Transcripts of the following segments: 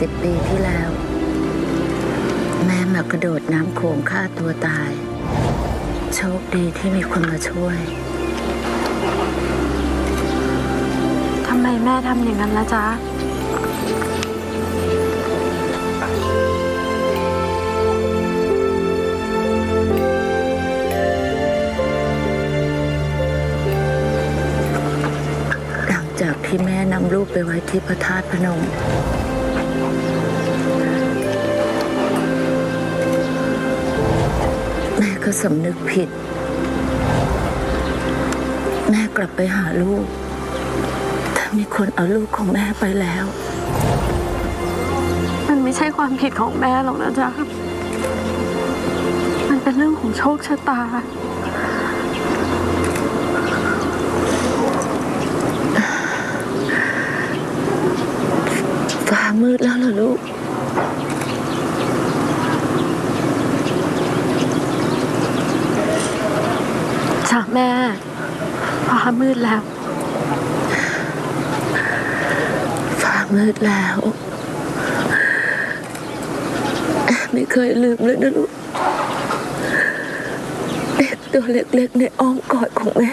สิบปีที่แล้ว แม่มากระโดดน้ำโขงฆ่าตัวตาย โชคดีที่มีคนมาช่วย ทำไมแม่ทำอย่างนั้นละจ๊ะ หลังจากที่แม่นำลูกไปไว้ที่พระธาตุพนม แม่ก็สำนึกผิด แม่กลับไปหาลูก แต่มีคนเอาลูกของแม่ไปแล้ว มันไม่ใช่ความผิดของแม่หรอกนะจ๊ะ มันเป็นเรื่องของโชคชะตา ฟ้ามืดแล้วเหรอลูก จ้ะแม่ ฟ้ามืดแล้ว ฟ้ามืดแล้วแอบไม่เคยลืมเลยนะลูกเด็กตัวเล็กๆในอ้อมกอดของแม่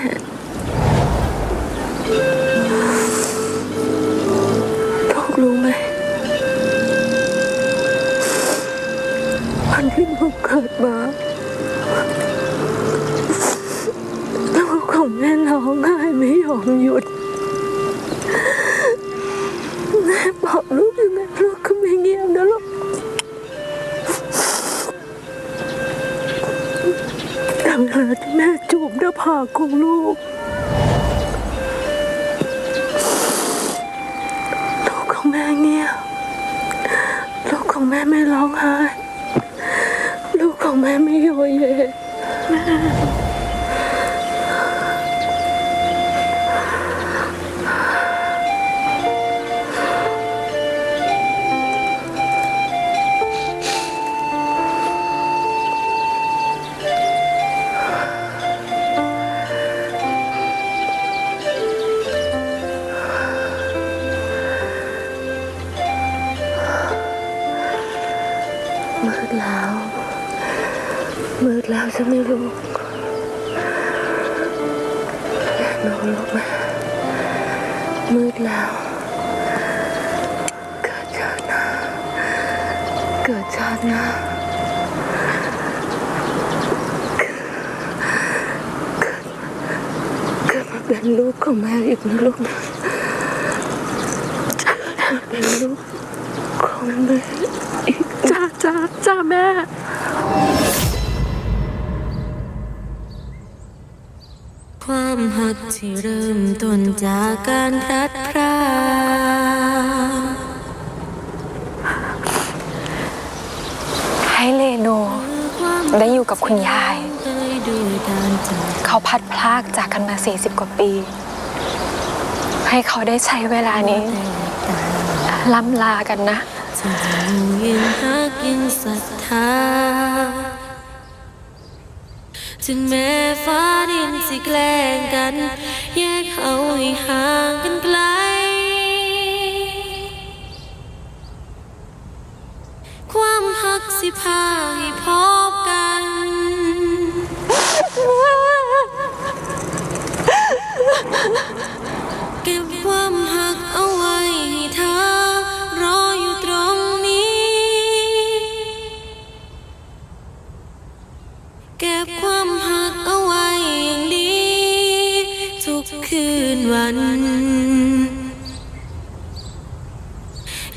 ลูกรู้ไหมวันที่ลูกเกิดมา แม่ร้องไห้ไม่ยอมหยุดแม่บอกลูกอยังไงลูกก็ไม่เงียบนะลูกแต่เวลาที่แม่จูบหน้าผากของลูกลูกของแม่เงียบลูกของแม่ไม่ร้องไห้ลูกของแม่ไม่โยเยแมื มืดแล้วใช่ไหมลูกแม่นอนลูกม่มืดแล้ว เกิดชาติหน้าเกิดชาติหน้าเกิดเกิดมาเป็นลูกของแม่อีกนะลูกนะเป็นลูกของแม่ จ้าจ้าแม่ความหักที่เริ่มต้นจากการพลัดพรากให้เลโนได้อยู่กับคุณยายเคยด้วยการจากเขาพัดพลากจากกันมา 40 กว่าปี ให้เขาได้ใช้เวลานี้ล้ำลากันนะ จะยังหักยังศรัทธา ถึงแม้ฟ้าดินสิแกล้งกัน แยกเขาให้ห่างกันไกล ความหักสิพาให้พอ เก็บความหักเอาไว้อย่างดี ทุกคืนวัน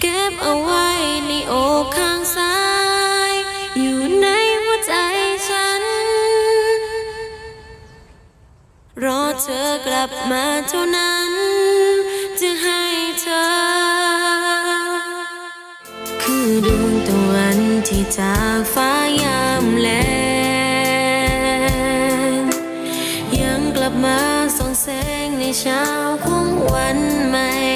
เก็บเอาไว้ในอกข้างซ้าย อยู่ในหัวใจฉัน รอเธอกลับมาเท่านั้น จะให้เธอ คือดวงตะวันที่จากฟ้ายามแลง ลับมาส่องแสงในเช้าของวันใหม่